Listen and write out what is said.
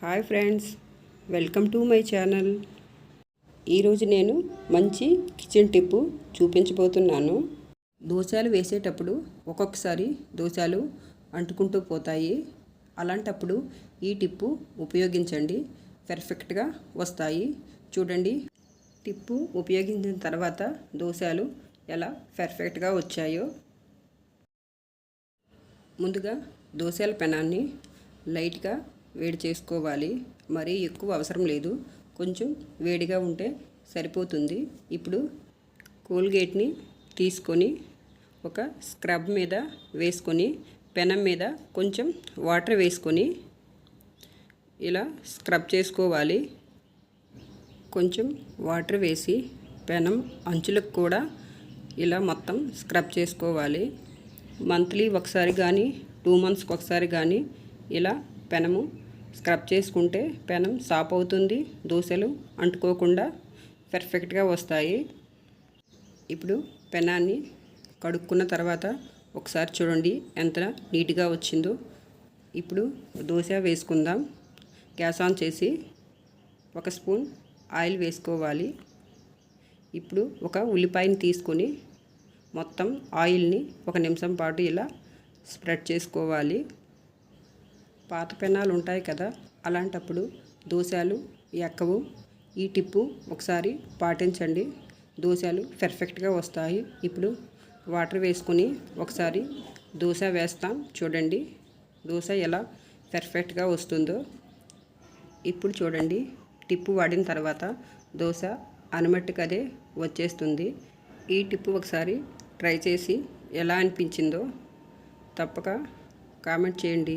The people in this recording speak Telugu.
Hi friends welcome to my channel. ఈరోజు నేను మంచి కిచెన్ టిప్పు చూపించబోతున్నాను. దోశలు వేసేటప్పుడు ఒక్కొక్కసారి దోశలు అంటుకుంటూ పోతాయి. అలాంటప్పుడు ఈ టిప్పు ఉపయోగించండి. పెర్ఫెక్ట్గా వస్తాయి. చూడండి టిప్పు ఉపయోగించిన తర్వాత దోశలు ఎలా పెర్ఫెక్ట్గా వచ్చాయో. ముందుగా దోశల పెనాన్ని లైట్గా వేడి చేసుకోవాలి. మరీ ఎక్కువ అవసరం లేదు. కొంచెం వేడిగా ఉంటే సరిపోతుంది. ఇప్పుడు కోల్గేట్ని తీసుకొని ఒక స్క్రబ్ మీద వేసుకొని పెనం మీద కొంచెం వాటర్ వేసుకొని ఇలా స్క్రబ్ చేసుకోవాలి. కొంచెం వాటర్ వేసి పెనం అంచులకు కూడా ఇలా మొత్తం స్క్రబ్ చేసుకోవాలి. మంత్లీ ఒకసారి కానీ టూ మంత్స్కి ఒకసారి కానీ ఇలా పెనము స్క్రబ్ చేసుకుంటే పెనం సాప్ అవుతుంది దోశలు అంటుకోకుండా పర్ఫెక్ట్గా వస్తాయి. ఇప్పుడు పెనాన్ని కడుక్కున్న తర్వాత ఒకసారి చూడండి ఎంత నీట్గా వచ్చిందో. ఇప్పుడు దోశ వేసుకుందాం. గ్యాస్ ఆన్ చేసి ఒక స్పూన్ ఆయిల్ వేసుకోవాలి. ఇప్పుడు ఒక ఉల్లిపాయని తీసుకొని మొత్తం ఆయిల్ని ఒక నిమిషం పాటు ఇలా స్ప్రెడ్ చేసుకోవాలి. పాత పెనాలు ఉంటాయి కదా అలాంటప్పుడు దోశలు ఎక్కవు ఈ టిప్పు ఒకసారి పాటించండి. దోశలు పెర్ఫెక్ట్గా వస్తాయి. ఇప్పుడు వాటర్ వేసుకొని ఒకసారి దోశ వేస్తాం చూడండి. దోశ ఎలా పెర్ఫెక్ట్గా వస్తుందో ఇప్పుడు చూడండి. టిప్పు వాడిన తర్వాత దోశ అనుమట్టుకదే వచ్చేస్తుంది. ఈ టిప్పు ఒకసారి ట్రై చేసి ఎలా అనిపించిందో తప్పక కామెంట్ చేయండి.